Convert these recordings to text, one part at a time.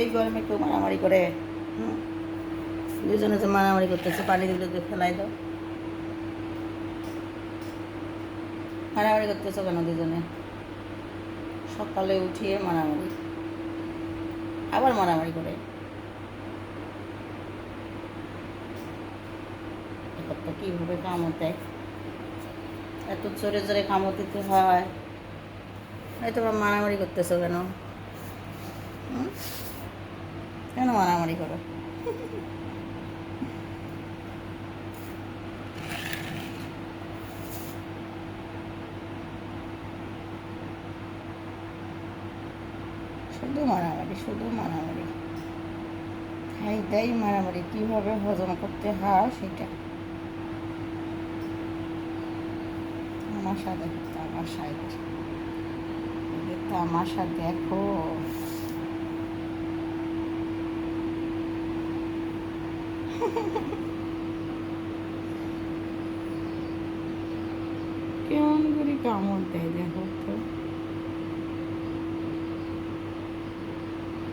এই গরমে কেউ মারামারি করে দুজনে তো মারামারি করতেছে, পানি দিলে তো ফেলাই দাও। মারামারি করতেছো কেন দুজনে? সকালে উঠিয়ে মারামারি। আবার মারামারি করে। তো কীভাবে কামড় এত জোরে জোরে কামড় দিতে হয়। তোমরা মারামারি করতেছো কেন? হুম? কেন মারামারি করো? শুধু মারামারি শুধু মারামারি। খাই দেয় মারামারি, কীভাবে হজম করতে হয় সেটা। দেখো, তামাশা এটা এদের তামাশা দেখো। কেমন করে কামড় দেয় দেখো তো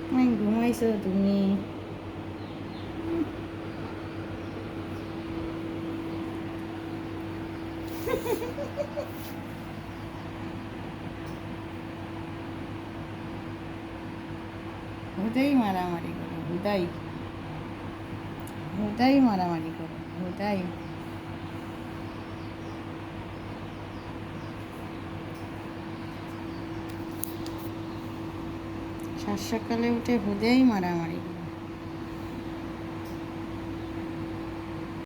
আমি ঘুমাইছো তুমি হুদাই মারামারি করো হুদাই হুদাই মারামারি করে হুদাই সাত উঠে হুদেই মারামারি